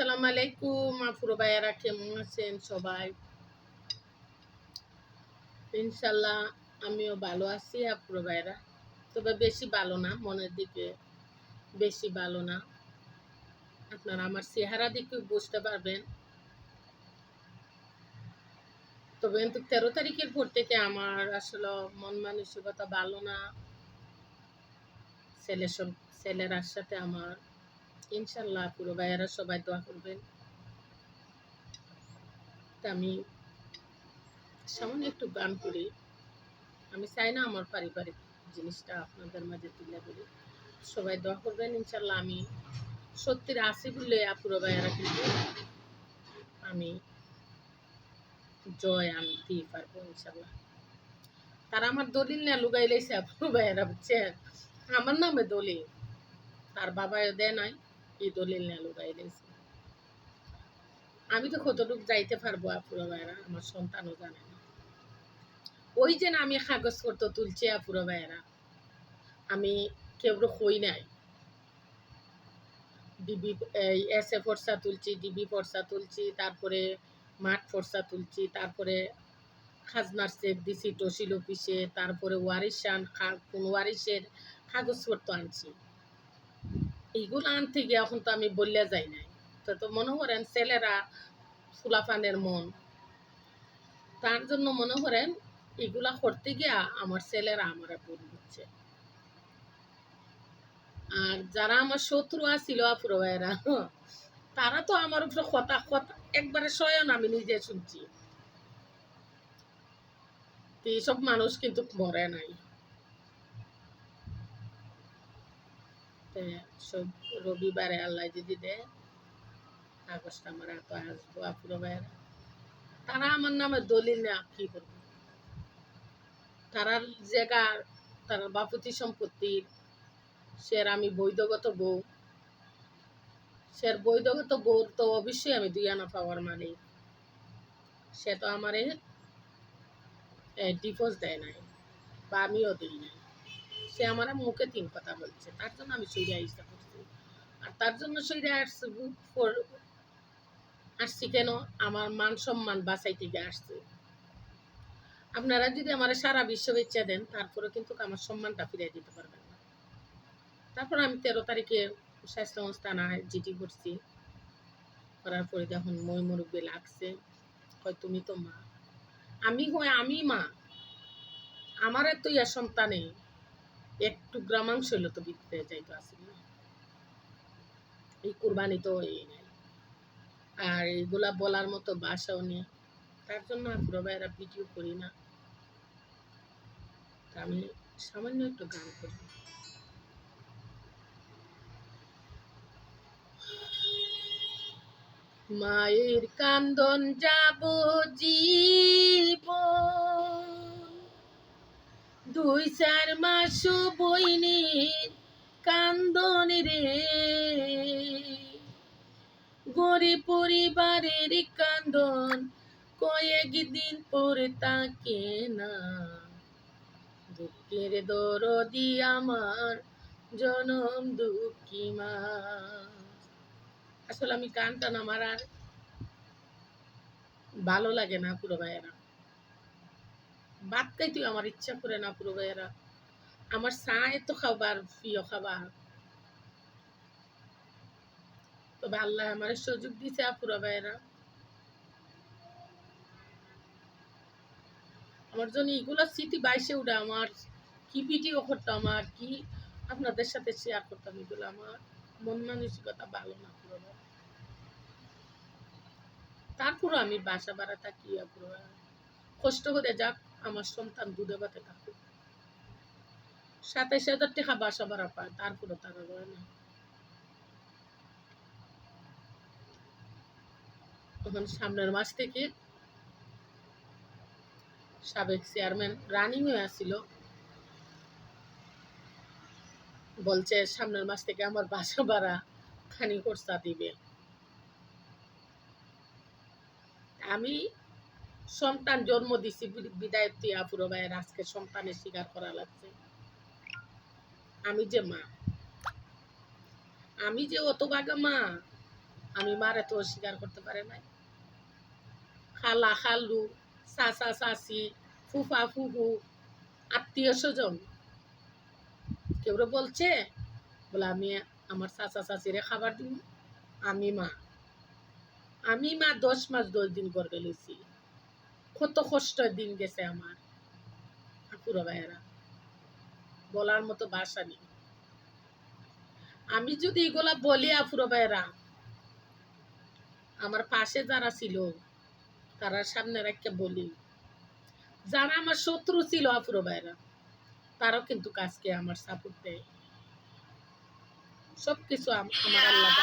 আসসালামু আলাইকুম, আপুরো ভাইয়ারা কেমন আছেন সবাই? ইনশাল্লাহ আমিও ভালো আছি আপুরো ভাইয়ারা। তবে বেশি ভালো না, মনের দিকে বেশি ভালো না। আপনারা আমার চেহারা দিকে বুঝতে পারবেন। তবে কিন্তু তেরো তারিখের পর থেকে আমার আসলে মন মানসিকতা ভালো না। ছেলে সব ছেলেরার সাথে আমার ইনশাল্লাহ পুরো ভাইয়ারা সবাই দোয়া করবেন। তা আমি সামনে একটু গান করি। আমি চাই না আমার পারিবারিক জিনিসটা আপনাদের মাঝে তুলে ধরি। সবাই দোয়া করবেন, ইনশাল্লাহ আমি সত্যির আসি বলে আপুরো ভাইয়ারা কিন্তু আমি জয় আমি দিয়ে পারব ইনশাল্লাহ। তারা আমার দলিল না লুগাই লাইছে, আপুরো ভাইয়ারা বুঝছেন? আমার নামে দলিল। তার বাবা দেয় নাই। এই দলিল না লুগাই লাইছে আমি তো কতটুকু যাইতে পারব আপুরো ভাইয়েরা, আমার সন্তানও জানে না। ওই যে না আমি কাগজ করতে তুলছি আপুরো ভাইয়েরা, আমি কেউ কই নাই। ডিবি এস এ ফর্সা তুলছি, ডিবি ফর্সা তুলছি, তারপরে মাঠ ফর্সা তুলছি, তারপরে খাজনার চেক দিছি টসিল অফিসে, তারপরে ওয়ারিসান কোন ওয়ারিসের কাগজপত্র আনছি। আনতে গিয়ে এখন তো আমি বললে যাই নাই। তো তো মনে করেন ছেলেরা ফুলাফানের মন। তার জন্য মনে করেন এগুলা করতে গিয়া আমার ছেলেরা আমার ভুল দিচ্ছে আর যারা আমার শত্রু আছিল আপুরো তারা তো আমার উপরে কথা কথা, একবারে স্বয়ন আমি নিজে শুনছি। এইসব মানুষ কিন্তু মরে নাই। সব রবিবারে আল্লাহ যদি দেয় কাগজটা আমার এত আসব আপুরো তারা আমার নামে দলিল না কি করব? তারার জায়গা তার বাপতি সম্পত্তির, সের আমি বৈধগত বউ। সের বৈধগত বউর তো অবশ্যই আমি দুই আনা পাওয়ার মালিক। সে তো আমারে ডিভোর্স দেয় নাই, বা আমিও দিই নাই। সে আমার মুখে তিন কথা বলছে। তার জন্য আমি সইরে আসতে করছি। আর তার জন্য সইরে আসছি আসছি কেন? আমার মান সম্মান বাঁচাইতে গিয়ে আসছি। আপনারা যদি আমার সারা বিশ্ব ইচ্ছা দেন, তারপরে কিন্তু আমার সম্মানটা ফিরিয়ে দিতে পারবেন না। তারপর আমি তেরো তারিখে স্বাস্থ্যগঞ্জ থানায় জিডি করছি। করার পরে যখন মই মুরব্বী লাগছে। হয় তুমি তো মা। আমি হয় আমি মা। আমার তো ইয়া সন্তানে একটু গ্রামাংশ হইল তো বিকতে যাইতো আসলে না? এই কুরবানি তো এই নাই। আর এগুলা বলার মতো বাসাও নেই। তার জন্য আপুরো ভাইয়েরা ভিডিও করি না। আমি সামান্য একটু গান করি। মায়ের কান্দন যাব জীব দুই চার মাস বইনির কান্দন রে গরিব পরিবারের কান্দন কয়েক দিন পরে তাকে না। দুঃখের দরদি আমার জনম দুঃখী মা। আসলে আমি গান টান আমার আর ভালো লাগে না পুরো ভাইয়েরা। ভাত আমার ইচ্ছা করে না পুরো ভাইয়েরা। আমার চায় তো খাবার, প্রিয় খাবার। তবে আল্লাহ আমার সুযোগ দিছে ভাইয়েরা। আমার জন্য এগুলো স্মৃতি বাইসে উঠে আমার। কি কি আপনাদের সাথে শেয়ার করতাম এগুলো আমার। মন মানসিকতা ভালো না পুরো। তারপরও আমি বাসা বাড়া থাকি পুরো কষ্ট করে যাক। আমার সন্তান দুধে ভাতে থাকুক। সাতাইশ হাজার টাকা বাসা ভাড়া পায় তারপরে তারা রয় না তখন সামনের মাস থেকে সাবেক চেয়ারম্যান রানিং হয়ে আসছিল বলছে, সামনের মাস থেকে আমার বাসা ভাড়া খানি খরচা দিবে। আমি সন্তান জন্ম দিছি বিদায় তিয়া পুরো ভাইয়ের আজকে সন্তানের স্বীকার করা লাগছে। আমি যে মা, আমি যে অত বাগা মা, আমি মারে তো অস্বীকার করতে পারে নাই। খালা খালু, চাচা চাচি, ফুফা ফুফু, আত্মীয় স্বজন, কেউ বলছে, বলে আমি আমার চাচা চাচিরে খাবার দিব, আমি মা। আমি মা দশ মাস দশ দিন করবে লইছি কত কষ্টের দিন গেছে আমার ঠাকুরা ভাইয়েরা। বলার মতো ভাষা নেই। আমি যদি এগুলা বলি আফুরো ভাইয়েরা, আমার পাশে যারা ছিল তারা সামনে রেখে বলি, যারা আমার শত্রু ছিল আফুরো ভাইয়েরা, তারাও কিন্তু কাজকে আমার সাপোর্ট দেয়। সবকিছু আমার আল্লাহ।